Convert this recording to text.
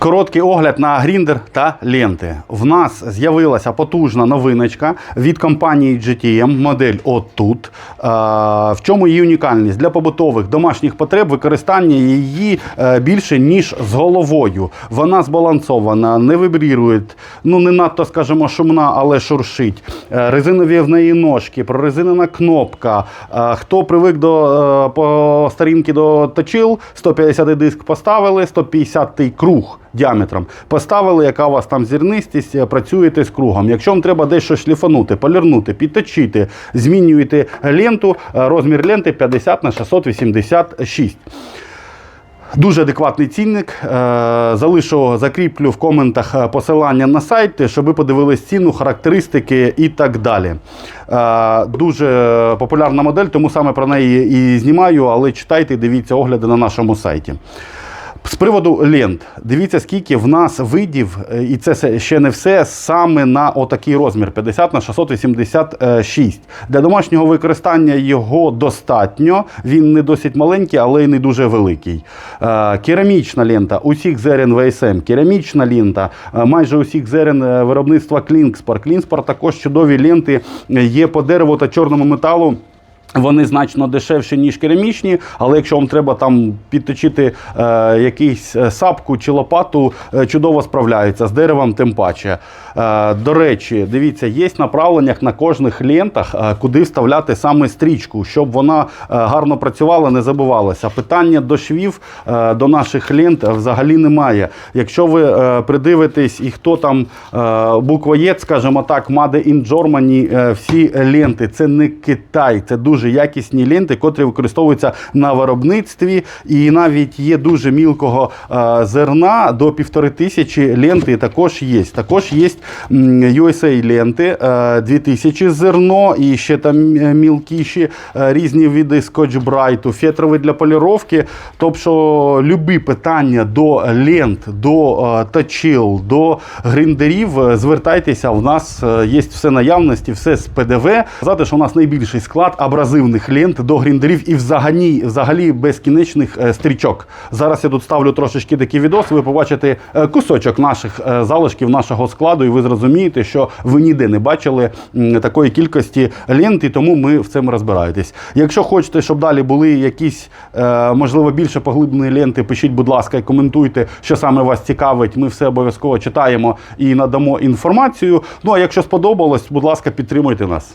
Короткий огляд на гріндер та ленти. В нас з'явилася потужна новиночка від компанії GTM, модель отут. В чому її унікальність? Для побутових домашніх потреб використання її е, більше, ніж з головою. Вона збалансована, не вибрірує, ну не надто, скажімо, шумна, але шуршить. Е, Резинові в неї ножки, прорезинена кнопка. Е, Хто привик до по старінки до точил, 150 диск поставили, 150 круг діаметром. Поставили, яка у вас там зірнистість, е, працюєте з кругом. Якщо вам треба дещо шліфанути, полірнути, підточити, змінюєте ленту, е, розмір ленти 50 на 686. Дуже адекватний цінник. Е, Залишу, закріплю в коментах посилання на сайт, щоб ви подивились ціну, характеристики і так далі. Дуже популярна модель, тому саме про неї і знімаю, але читайте дивіться огляди на нашому сайті. З приводу лент, дивіться, скільки в нас видів, е, і це ще не все, саме на отакий розмір 50 на 686. Для домашнього використання його достатньо. Він не досить маленький, але й не дуже великий. Е, Керамічна лента усіх зерен ВСМ, керамічна лента, е, майже усіх зерен е, виробництва Клінкспор. Клінкспор також чудові ленти е, є по дереву та чорному металу. Вони значно дешевші, ніж керамічні, але якщо вам треба там підточити е, якийсь е, сапку чи лопату, е, чудово справляються з деревом, тим паче. Е, до речі, дивіться, є направленнях на кожних лентах, е, куди вставляти саме стрічку, щоб вона е, гарно працювала, не забувалася. Питання до швів е, до наших лент взагалі немає. Якщо ви е, придивитесь і хто там е, буквоєд, скажімо так, Made in Germany, е, всі ленти, це не Китай, це дуже якісні ленти, котрі використовуються на виробництві. І навіть є дуже мілкого е, зерна до півтори тисячі ленти також є. Також є USA ленти, е, 2000 зерно і ще там е, мілкіші е, різні види скотч-брайту, фетрові для поліровки. Тобто любі питання до лент, до е, точил, до гриндерів, е, звертайтеся, у нас е, є все наявності, все з ПДВ. Сказати, що у нас найбільший склад абразивних лент до гріндерів і взагалі, взагалі безкінечних е, стрічок. Зараз я тут ставлю трошечки такий відос, ви побачите е, кусочок наших е, залишків нашого складу, і ви зрозумієте, що ви ніде не бачили такої кількості лент, і тому ми в цьому розбираєтесь. Якщо хочете, щоб далі були якісь, можливо, більше поглиблені ленти, пишіть, будь ласка, і коментуйте, що саме вас цікавить. Ми все обов'язково читаємо і надамо інформацію. Ну а якщо сподобалось, будь ласка, підтримуйте нас.